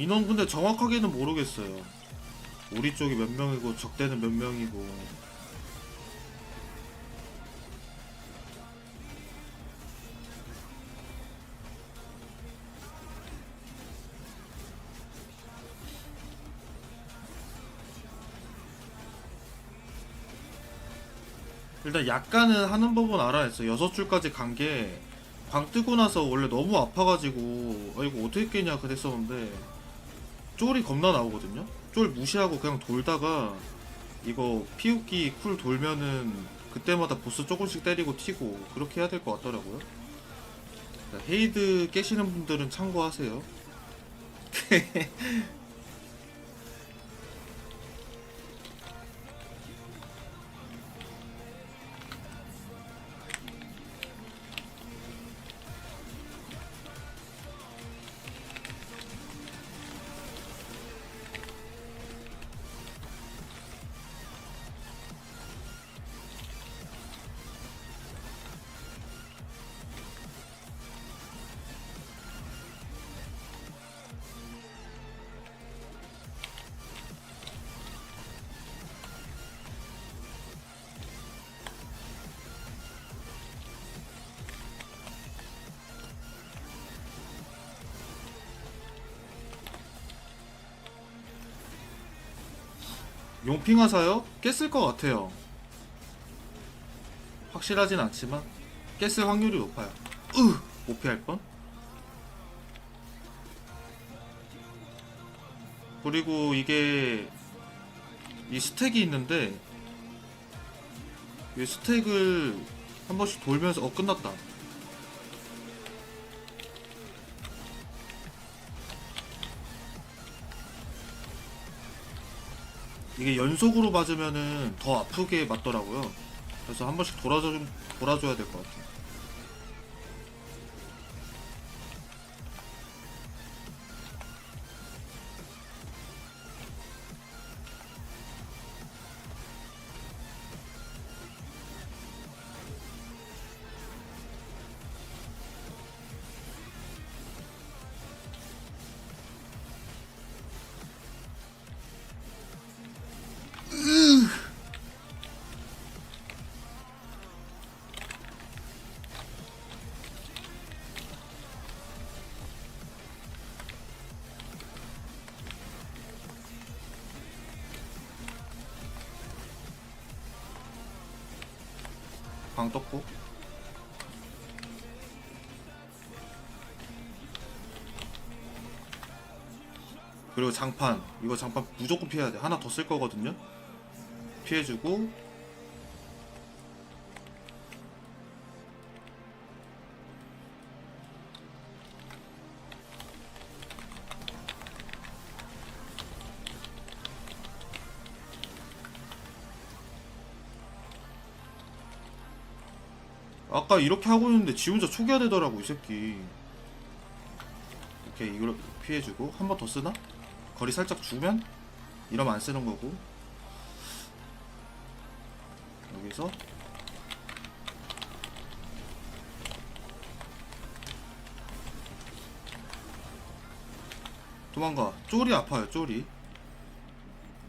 인원 근데 정확하게는 모르겠어요. 우리 쪽이 몇 명이고 적대는 몇 명이고. 일단 약간은 하는 법은 알아냈어. 여섯 줄까지 간 게 광 뜨고 나서 원래 너무 아파가지고 아 이거 어떻게 깨냐 그랬었는데 쫄이 겁나 나오거든요. 쫄 무시하고 그냥 돌다가 이거 피우기 쿨 돌면은 그때마다 보스 조금씩 때리고 튀고 그렇게 해야 될 것 같더라고요. 헤이드 깨시는 분들은 참고하세요. 용핑하사요? 깼을 것 같아요. 확실하진 않지만 깼을 확률이 높아요. 으! 못 피할 뻔. 그리고 이게 이 스택이 있는데 이 스택을 한 번씩 돌면서 어 끝났다. 이게 연속으로 맞으면은 더 아프게 맞더라고요. 그래서 한 번씩 돌아줘 돌아줘야 될 것 같아요. 방 떴고. 그리고 장판. 이거 장판 무조건 피해야 돼. 하나 더 쓸 거거든요. 피해주고 아까 이렇게 하고 있는데 지 혼자 초기화 되더라고 이 새끼. 오케이 이걸 피해주고. 한 번 더 쓰나? 거리 살짝 주면? 이러면 안 쓰는 거고. 여기서. 도망가. 쫄이 아파요 쫄이.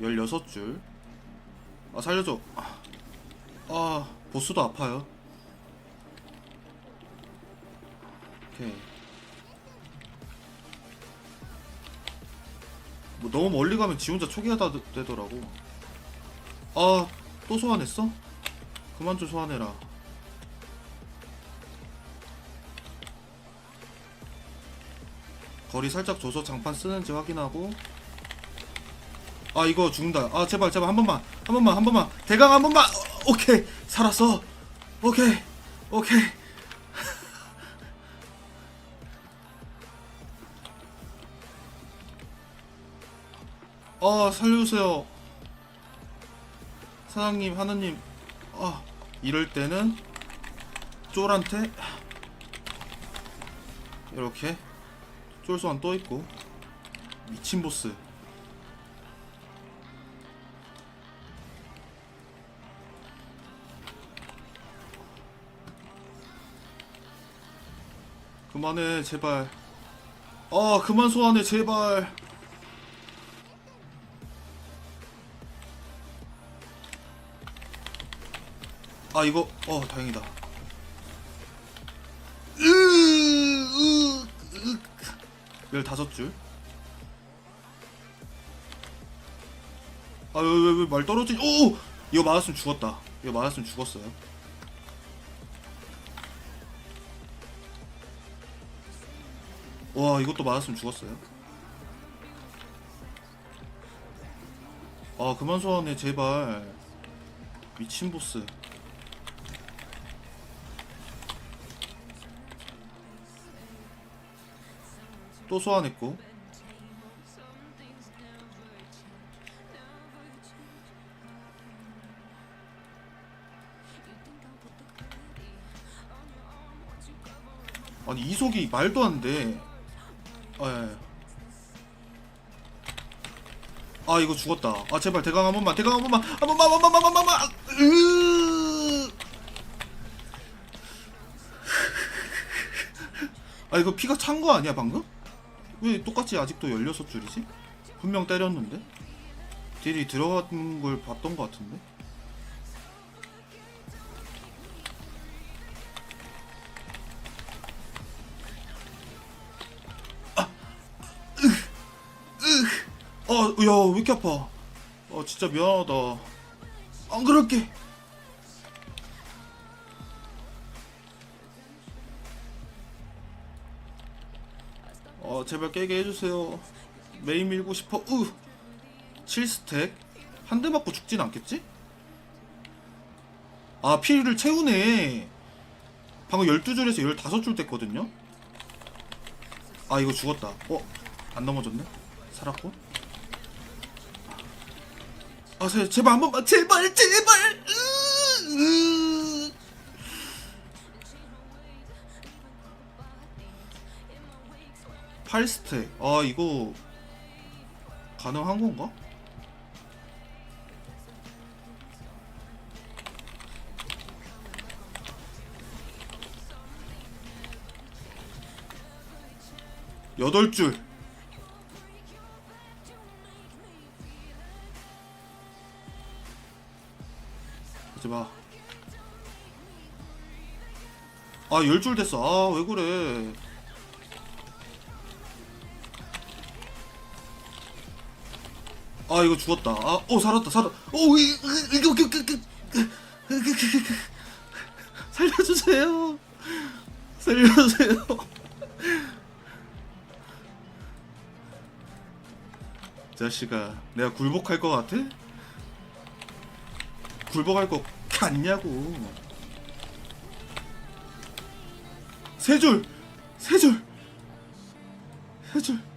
16줄. 아 살려줘. 아, 아 보스도 아파요 오케이 뭐 너무 멀리 가면 지 혼자 초기화다 되더라고. 아 또 소환했어? 그만 좀 소환해라. 거리 살짝 줘서 장판 쓰는지 확인하고. 아 이거 죽는다. 아 제발 제발 한 번만 한 번만 한 번만. 대강 한 번만. 어, 오케이. 살았어. 오케이. 오케이 아 살려주세요. 사장님 하나님. 아 이럴 때는 쫄한테 이렇게 쫄소한 또 있고 미친 보스. 그만해 제발. 아 그만 소환해 제발 아 이거 어 다행이다. 으으으 열다섯 줄. 아 왜 왜 왜 말 떨어지? 오 이거 맞았으면 죽었다. 이거 맞았으면 죽었어요. 와 이것도 맞았으면 죽었어요. 아 그만 소환해 제발 미친 보스. 또 소환했고 아니 이속이 말도 안 돼. 아, 예. 아 이거 죽었다. 아 제발 대강 한 번만, 대강 한 번만, 한 번만, 한 번만, 한 번만, 한 번만. 으... 아 이거 피가 찬 거 아니야 방금? 왜 똑같이 아직도 16줄이지? 분명 때렸는데? 딜이 들어간 걸 봤던 것 같은데? 아, 야, 왜 이렇게 아파? 아, 진짜 미안하다. 안 그럴게. 어, 제발 깨게 해주세요. 메인 밀고 싶어. 으! 7스택? 한 대 맞고 죽진 않겠지? 아, 피를 채우네. 방금 12줄에서 15줄 됐거든요? 아, 이거 죽었다. 어? 안 넘어졌네? 살았고? 아, 제, 제발 한 번만, 제발, 제발! 으, 으. 팔스택 아 이거 가능한 건가? 여덟 줄. 하지 마. 아, 열 줄 됐어. 아, 왜 그래. 아, 이거 죽었다. 아, 오, 살았다, 살았다. 오, 이, 이, 이거, 이거. 살려주세요. 살려주세요. 자식아, 내가 굴복할 것 같아? 굴복할 것 같냐고. 세 줄, 세 줄, 세 줄.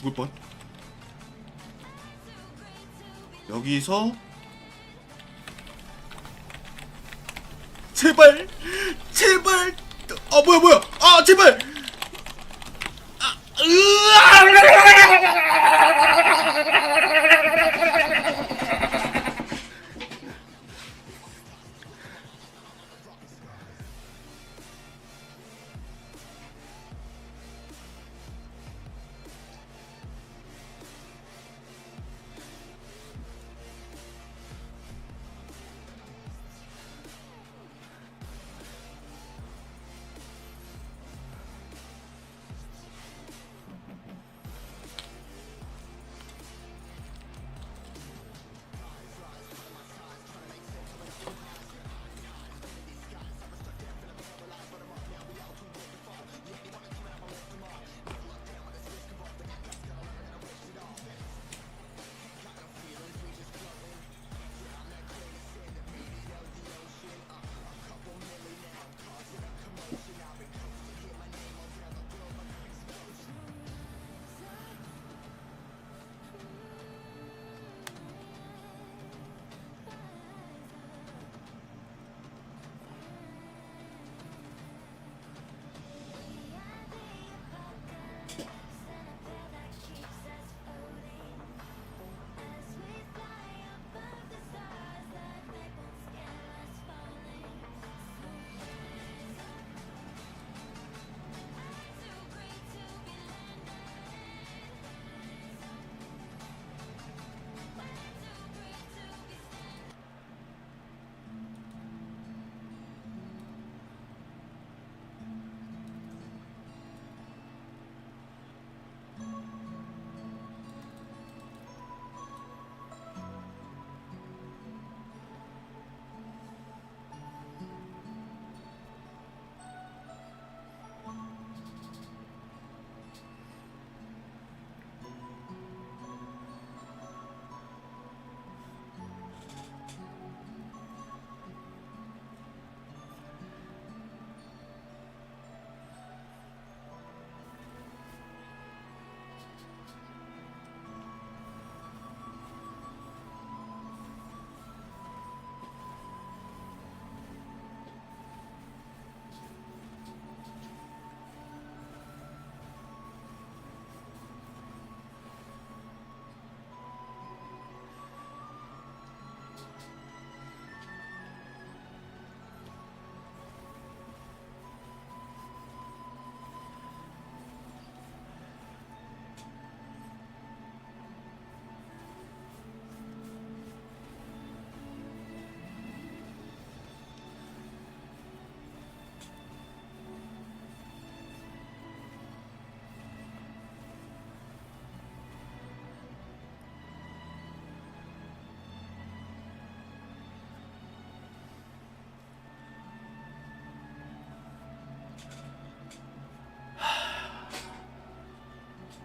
죽을 뻔. 여기서 제발, 제발. 아 뭐야 뭐야. 아 제발. 아, 으아!